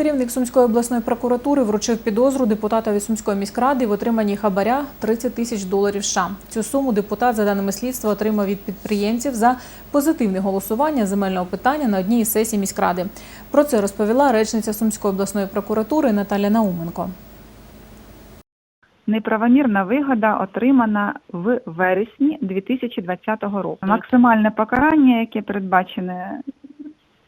Керівник Сумської обласної прокуратури вручив підозру депутатові Сумської міськради в отриманні хабаря 30 тисяч доларів США. Цю суму депутат, за даними слідства, отримав від підприємців за позитивне голосування земельного питання на одній із сесій міськради. Про це розповіла речниця Сумської обласної прокуратури Наталя Науменко. Неправомірна вигода отримана в вересні 2020 року. Максимальне покарання, яке передбачене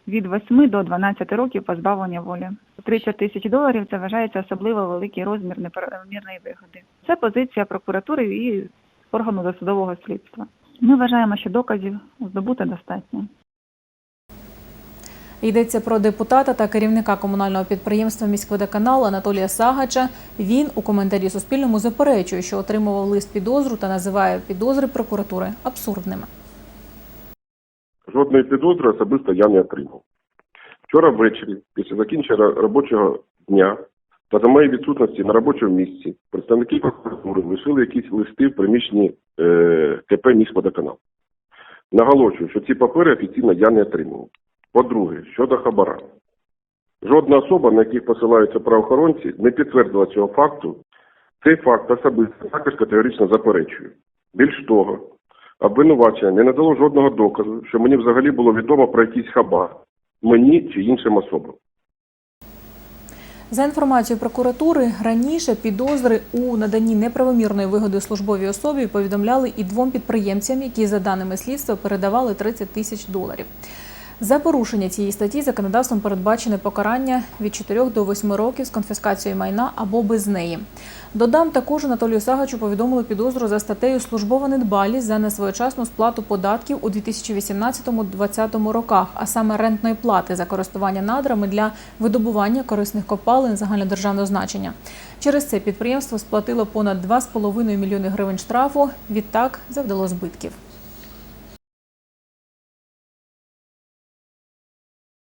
від 8 до 12 років позбавлення волі. 30 тисяч доларів це вважається особливо великий розмір неправомірної вигоди. Це позиція прокуратури і органу досудового слідства. Ми вважаємо, що доказів здобути достатньо. Йдеться про депутата та керівника комунального підприємства «Міськводоканал» Анатолія Сагача. Він у коментарі Суспільному заперечує, що отримував лист підозру та називає підозри прокуратури абсурдними. Жодної підозри особисто я не отримав. Вчора ввечері, після закінчення робочого дня та за моєї відсутності на робочому місці, представники прокуратури лишили якісь листи в приміщенні е, КП «Міськводоканал». Наголошую, що ці папери офіційно я не отримав. По-друге, щодо хабара. Жодна особа, на яких посилаються правоохоронці, не підтвердила цього факту. Цей факт особисто також категорично заперечую. Більш того, обвинувачення не надало жодного доказу, що мені взагалі було відомо про якийсь хабар, мені чи іншим особам. За інформацією прокуратури, раніше підозри у наданні неправомірної вигоди службовій особі повідомляли і двом підприємцям, які, за даними слідства, передавали 30 тисяч доларів. За порушення цієї статті законодавством передбачене покарання від 4 до 8 років з конфіскацією майна або без неї. Додам також Анатолію Сагачу повідомили підозру за статтею службова недбалість за несвоєчасну сплату податків у 2018-2020 роках, а саме рентної плати за користування надрами для видобування корисних копалин загальнодержавного значення. Через це підприємство сплатило понад 2,5 мільйони гривень штрафу. Відтак завдало збитків.